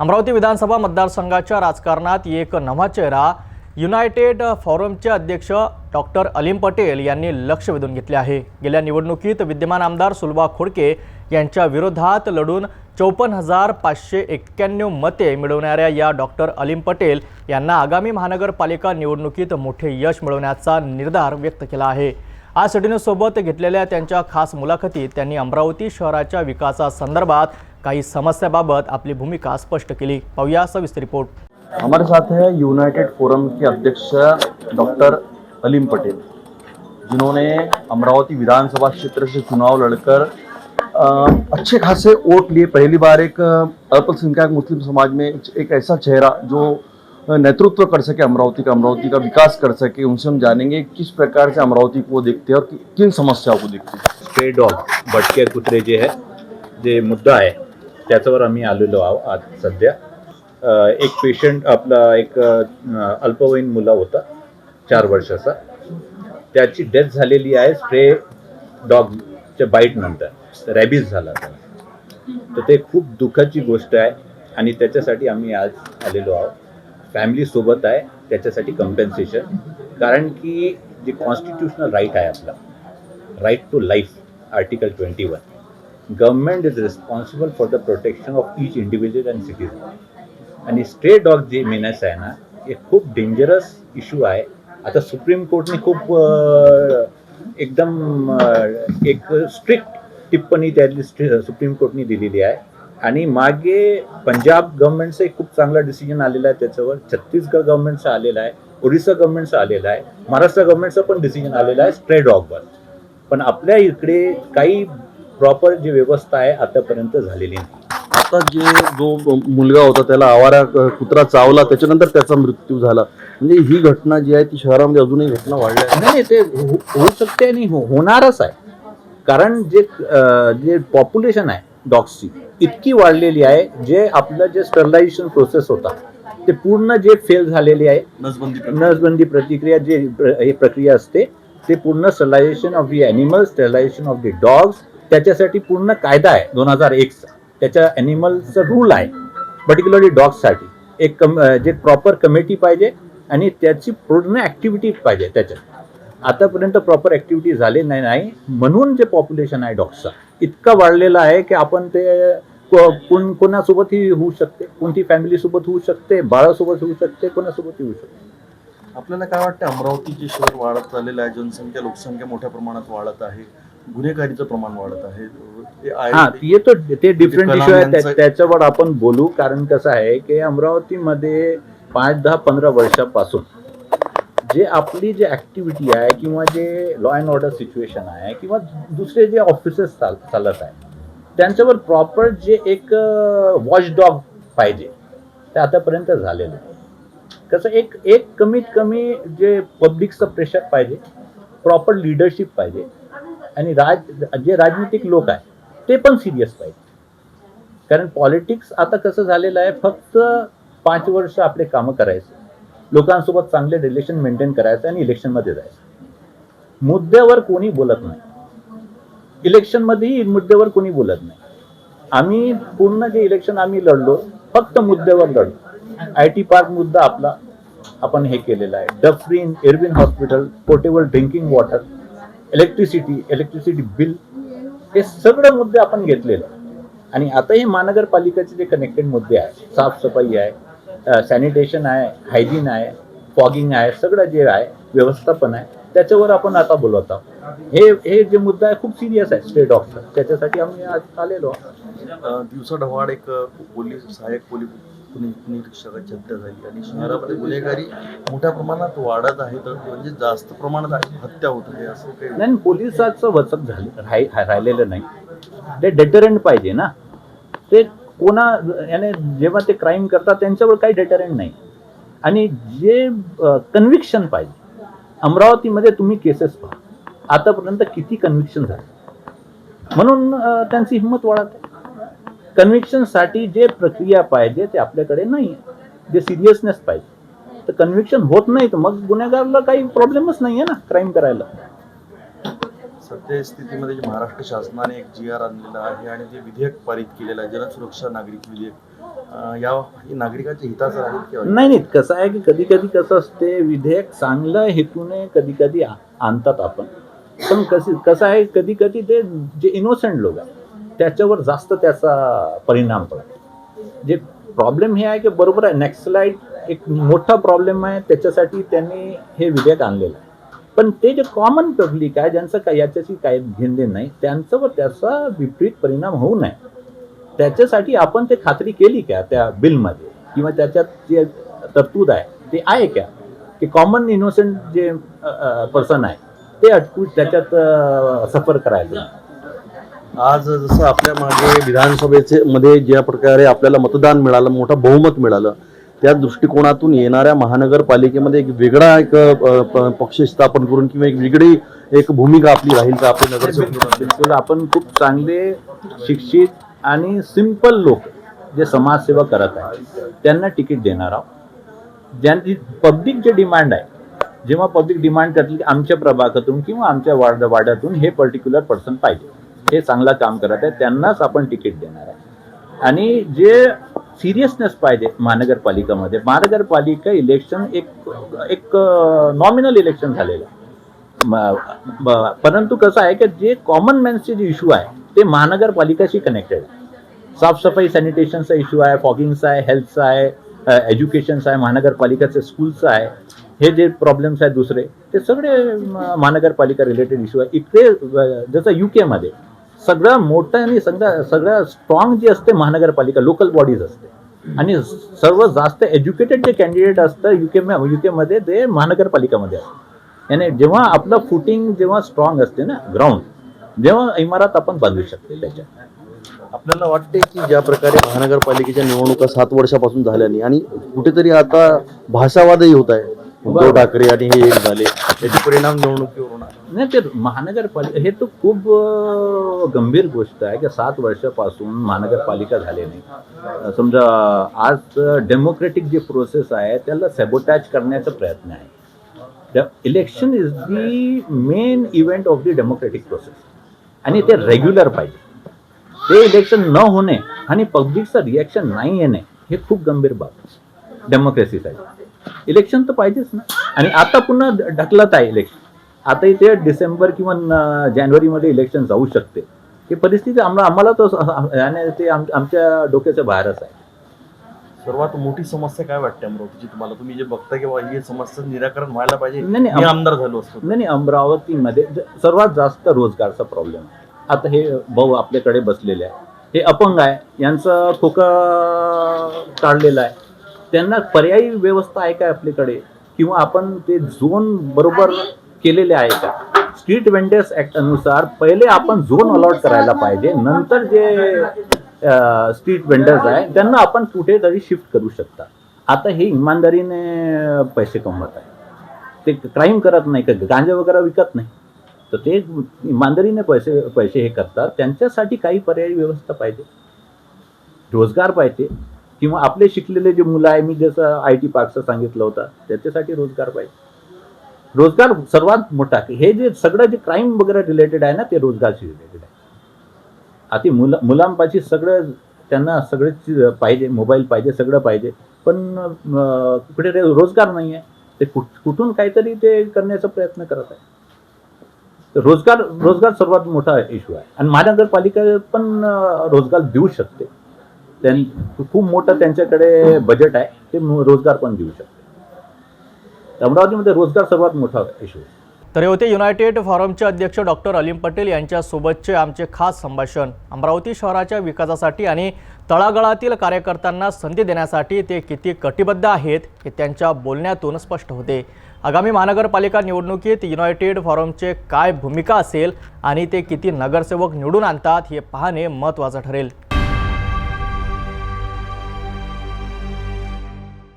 अमरावती विधानसभा मतदारसंघाच्या राजकारणात एक नवा चेहरा युनायटेड फॉरमचे अध्यक्ष डॉक्टर अलीम पटेल यांनी लक्ष वेधून घेतले आहे. गेल्या निवडणुकीत विद्यमान आमदार सुलभा खोडके यांच्या विरोधात लढून चौपन्न हजार पाचशे एक्क्याण्णव मते मिळवणाऱ्या या डॉक्टर अलीम पटेल यांना आगामी महानगरपालिका निवडणुकीत मोठे यश मिळवण्याचा निर्धार व्यक्त केला आहे. आज सोबत घेतलेल्या त्यांच्या खास मुलाखतीत त्यांनी अमरावती शहराच्या विकासासंदर्भात काही समस्याबाबत आपली भूमिका स्पष्ट केली. पाहूया सविस्तर रिपोर्ट. हमारे साथ है यूनाइटेड फोरम के अध्यक्ष डॉक्टर अलीम पटेल जिन्होंने अमरावती विधानसभा क्षेत्र से चुनाव लड़कर अच्छे खासे वोट लिए। पहली बार एक अल्पसंख्यक मुस्लिम समाज में एक ऐसा चेहरा जो नेतृत्व कर सके अमरावती का अमरावती का विकास कर सके उनसे हम जानेंगे किस प्रकार से अमरावती को देखते हैं और कि- किन समस्याओं को देखते हैं। डॉग भटके कुत्रे जे आहे जे मुद्दा आहे त्याच्यावर आम्ही आलेलो आहो आज सध्या. एक पेशंट आपला एक अल्पवयीन मुला होता चार वर्षाचा. त्याची डेथ झालेली आहे स्ट्रे डॉगच्या बाईटनंतर रॅबीज झाला तर ते खूप दुःखाची गोष्ट आहे आणि त्याच्यासाठी आम्ही आज आलेलो आहोत. फॅमिलीसोबत आहे त्याच्यासाठी कम्पेन्सेशन कारण की जे कॉन्स्टिट्युशनल राईट आहे आपला right to life, Article 21. Government is responsible for the protection of each individual and citizen. आणि स्ट्रे डॉग जे मेनस आहे ना हे खूप डेंजरस इश्यू आहे. आता सुप्रीम कोर्टने खूप एकदम एक स्ट्रिक्ट टिप्पणी त्यातली सुप्रीम कोर्टने दिलेली आहे. आणि मागे पंजाब गव्हर्नमेंटचं एक खूप चांगला डिसिजन आलेला आहे त्याच्यावर. छत्तीसगड गव्हर्नमेंटचा आलेला आहे. ओडिसा गव्हर्नमेंटचा आलेला आहे. महाराष्ट्र गव्हर्नमेंटचा पण डिसिजन आलेला आहे स्ट्रे डॉगवर पण आपल्या इकडे काही प्रॉपर जी व्यवस्था आहे आतापर्यंत झालेली नाही आता जे जो मुलगा होता त्याला आवारा कुत्रा चावला त्याच्यानंतर त्याचा मृत्यू झाला म्हणजे ही घटना जी आहे ती शहरामध्ये अजूनही घटना वाढल्या. नाही ते हो- होऊ शकते आणि हो- होणारच आहे कारण जे जे पॉप्युलेशन आहे डॉग्सची इतकी वाढलेली आहे जे आपलं जे स्टरलायझेशन प्रोसेस होता ते पूर्ण जे फेल झालेली आहे नसबंदी. नसबंदी प्रतिक्रिया जे हे प्रक्रिया असते ते पूर्ण sterilisation of the animals sterilisation of the dogs त्याच्यासाठी पूर्ण कायदा आहे दोन हजार एकचा. त्याच्या ॲनिमलचं रूल आहे पर्टिक्युलरली डॉग्ससाठी एक कम जे प्रॉपर कमिटी पाहिजे आणि त्याची पूर्ण ॲक्टिव्हिटी पाहिजे त्याच्यात. आतापर्यंत प्रॉपर ॲक्टिव्हिटी झाले नाही नाही. म्हणून जे पॉप्युलेशन आहे डॉग्सचा इतका वाढलेला आहे की आपण ते कोण कोणासोबतही होऊ शकते. कोणती फॅमिलीसोबत होऊ शकते बाळासोबत होऊ शकते कोणासोबतही होऊ शकते. आपल्याला काय वाटतं अमरावती जे शहर वाढत चाललेलं आहे. जनसंख्या लोकसंख्या मोठ्या प्रमाणात वाढत आहे. गुन्हेगारीचं प्रमाण वाढत आहे. ते हा ते- ते डिफरंट इश्यू आहे त्या- यांचं- त्याच्यावर आपण बोलू. कारण कसं आहे की अमरावतीमध्ये पाच दहा पंधरा वर्षापासून जे आपली जे ऍक्टिव्हिटी आहे किंवा जे लॉ अँड ऑर्डर सिच्युएशन आहे किंवा दुसरे जे ऑफिसेस चाल चालत आहे त्यांच्यावर प्रॉपर जे एक वॉच डॉग पाहिजे. ते आतापर्यंत झालेलं आहे. कसं एक एक कमीत कमी जे पब्लिकचं प्रेशर पाहिजे प्रॉपर लिडरशिप पाहिजे. आणि राज जे राजनीतिक लोक आहे ते पण सिरियस पाहिजे. कारण पॉलिटिक्स आता कसं झालेलं आहे फक्त पाच वर्ष आपले कामं करायचे. लोकांसोबत चांगले रिलेशन मेंटेन करायचं आणि इलेक्शनमध्ये जायचं. मुद्द्यावर कोणी बोलत नाही. इलेक्शनमध्येही मुद्द्यावर कोणी बोलत नाही. आम्ही पूर्ण जे इलेक्शन आम्ही लढलो फक्त मुद्द्यावर लढलो. आय टी पार्क मुद्दा आपला आपण हे केलेला आहे. Dufferin Irwin hospital portable drinking water electricity electricity bill हे सगळे मुद्दे आपण घेतलेले आणि आता हे महानगरपालिकेचे जे कनेक्टेड मुद्दे आहेत साफसफाई आहे सॅनिटेशन आहे हायजीन आहे फॉगिंग आहे सगळं जे आहे व्यवस्थापन आहे त्याच्यावर आपण आता बोलत आहोत. हे हे जे मुद्दा आहे खूप सिरियस आहे स्टेट ऑफ त्याच्यासाठी आम्ही आज आलेलो दिवसा ढवाड एक पोलीस सहाय्यक पोलीस पोलीस निरीक्षकाची हत्या झाली. आणि शहरामध्ये गुन्हेगारी मोठ्या प्रमाणात वाढत आहे तर म्हणजे जास्त प्रमाणात हत्या होत आहे असं काही नाही पोलिसाचं वचक झालं राहिलेलं नाही. ते डेटरंट पाहिजे ना. ते कोणा याने जेव्हा ते क्राईम करतात त्यांच्यावर काही डेटरंट नाही. आणि जे कन्व्हिक्शन पाहिजे अमरावतीमध्ये तुम्ही केसेस पहा. आतापर्यंत किती कन्व्हिक्शन झाले? म्हणून त्यांची हिंमत वाढत आहे. कन्व्हिक्शनसाठी जे प्रक्रिया पाहिजे ते आपल्याकडे नाही आहे जे सिरियसनेस पाहिजे. तर कन्व्हिक्शन होत नाही तर मग गुन्हेगारला काही प्रॉब्लेमच नाही आहे ना क्राईम करायला. सद्यस्थितीमध्ये जे महाराष्ट्र शासनाने एक जी आर आणलेला आहे आणि जे विधेयक पारित केलेलं आहे जनसुरक्षा नागरिक विधेयक या नागरिकांच्या हिताचं किंवा नाही नाही कसं आहे की कधी कधी कसं असते विधेयक चांगलं हेतूने कधी कधी आणतात आपण. पण कशी कसं आहे कधी कधी ते जे इनोसंट लोक आहे त्याच्यावर जास्त त्याचा परिणाम पडतो जे प्रॉब्लेम हे आहे की बरोबर आहे नॅक्सलाईट एक मोठा प्रॉब्लेम आहे त्याच्यासाठी त्यांनी हे विधेयक आणलेलं आहे. पण ते जे कॉमन पब्लिक आहे ज्यांचं काय याच्याशी काही घेणदेण नाही त्यांच्यावर त्याचा विपरीत परिणाम होऊ नये. त्याच्यासाठी आपण ते खात्री केली का त्या बिलमध्ये? किंवा त्याच्यात जे तरतूद आहे ते आहे का? की कॉमन इनोसेंट जे पर्सन आहे ते अटकू त्याच्यात सफर करायचं आज जसं आपल्या मागे विधानसभेचे मध्ये ज्या प्रकारे आपल्याला मतदान मिळालं मोठं बहुमत मिळालं त्या दृष्टिकोनातून येणाऱ्या महानगरपालिकेमध्ये एक वेगळा एक प- पक्ष स्थापन करून किंवा एक वेगळी एक भूमिका आपली राहील का आपले नगरसेवक आपण खूप चांगले शिक्षित आणि सिंपल लोक जे समाजसेवा करत आहेत त्यांना तिकीट देणार आहोत. ज्यांची पब्लिक जे डिमांड आहे जेव्हा पब्लिक डिमांड करतील की आमच्या प्रभागातून किंवा आमच्या वार्ड वाड्यातून हे पर्टिक्युलर पर्सन पाहिजे. हे चांगलं काम करत आहे त्यांनाच आपण तिकीट देणार आहे. आणि जे सिरियसनेस पाहिजे महानगरपालिकामध्ये महानगरपालिका इलेक्शन एक एक नॉमिनल इलेक्शन झालेलं आहे. परंतु कसं आहे की जे कॉमन मॅन्सचे जे इश्यू आहे ते महानगरपालिकाशी कनेक्टेड आहे. साफसफाई सॅनिटेशनचा इश्यू आहे फॉगिंगचा आहे हेल्थचा आहे एज्युकेशनचा आहे महानगरपालिकाचे स्कूलचं आहे हे जे प्रॉब्लेम्स आहेत दुसरे ते सगळे म- महानगरपालिका रिलेटेड इश्यू आहे. इकडे जसं यू केमध्ये सगळं मोठं आणि सगळ्या सगळ्या स्ट्रॉंग जे असते महानगरपालिका लोकल बॉडीज असते. आणि सर्व जास्त एज्युकेटेड जे कॅन्डिडेट असतं युके युकेमध्ये ते महानगरपालिकामध्ये असतं. याने जेव्हा आपलं फुटिंग जेव्हा स्ट्रॉंग असते ना ग्राउंड जेव्हा इमारत आपण बांधू शकते त्याच्यात. आपल्याला वाटते की ज्या प्रकारे महानगरपालिकेच्या निवडणुका सात वर्षापासून झाल्याने आणि कुठेतरी आता भाषावादही होत आहे. उद्धव ठाकरे आणि हे एक झाले. त्याचे परिणाम निवडणुकीवर होणार नाही ते महानगरपालिका हे तर खूप गंभीर गोष्ट आहे की सात वर्षापासून महानगरपालिका झाले नाही. समजा आज डेमोक्रेटिक जे प्रोसेस आहे त्याला सॅबोटॅच करण्याचा प्रयत्न आहे. Election is the main event of the democratic process आणि ते रेग्युलर पाहिजे. ते इलेक्शन न होणे आणि पब्लिकचं रिॲक्शन नाही येणे हे खूप गंभीर बाब आहे. डेमोक्रेसीसाठी इलेक्शन तर पाहिजेच ना. आणि आता पुन्हा ढकलत आहे इलेक्शन. आता इथे डिसेंबर किंवा जानेवारीमध्ये इलेक्शन जाऊ शकते. ही परिस्थिती आम्हाला आम्हाला तर ते आम- आमच्या डोक्याच्या बाहेरच आहे. सर्वात मोठी समस्या काय वाटते अमरावतीची? तुम्हाला तुम्ही जे बघता की बाबा ही समस्या निराकरण व्हायला पाहिजे नाही, आमदार झालो असतो. नाही नाही अमरावतीमध्ये सर्वात जास्त रोजगारचा प्रॉब्लेम आहे. आता हे भाऊ आपल्याकडे बसलेले आहे. हे अपंग आहे. यांचं खोका काढलेलं आहे. त्यांना पर्यायी व्यवस्था आहे का आपल्याकडे? किंवा आपण ते झोन बरोबर केलेले आहे का? स्ट्रीट वेंडर्स ऍक्ट अनुसार पहिले आपण झोन अलॉट करायला पाहिजे. नंतर जे स्ट्रीट वेंडर्स आहे त्यांना आपण कुठेतरी शिफ्ट करू शकता. आता हे इमानदारीने पैसे कमवत आहे. ते क्राईम करत नाही का गांजा वगैरे विकत नाही. तर ते इमानदारीने पैसे पैसे हे करतात. त्यांच्यासाठी काही पर्यायी व्यवस्था पाहिजे. रोजगार पाहिजे. किंवा आपले शिकलेले जे मुलं आहे मी जसं आय टी पार्कचं सांगितलं होतं त्याच्यासाठी रोजगार पाहिजे. रोजगार सर्वात मोठा हे जे सगळं जे क्राईम वगैरे रिलेटेड आहे ना ते रोजगारशी रिलेटेड आहे. आता मुलं मुलांपाशी सगळं त्यांना सगळे पाहिजे मोबाईल पाहिजे सगळं पाहिजे. पण कुठे रे- रोजगार नाही आहे. ते कुठ- कुठून काहीतरी ते करण्याचा प्रयत्न करत आहे. तर रोजगार रोजगार सर्वात मोठा इश्यू आहे. आणि महानगरपालिका पण रोजगार देऊ शकते. त्यां खूप मोठं त्यांच्याकडे बजेट आहे ते रोजगार पण देऊ शकते अमरावतीमध्ये रोजगार सर्वात मोठा इश्यू तर हे होते युनायटेड फॉरमचे अध्यक्ष डॉक्टर अलीम पटेल यांच्यासोबतचे आमचे खास संभाषण. अमरावती शहराच्या विकासासाठी आणि तळागाळातील कार्यकर्त्यांना संधी देण्यासाठी ते किती कटिबद्ध आहेत हे त्यांच्या बोलण्यातून स्पष्ट होते. आगामी महानगरपालिका निवडणुकीत युनायटेड फॉरमचे काय भूमिका असेल आणि ते किती नगरसेवक निवडून आणतात हे पाहणे महत्त्वाचं ठरेल.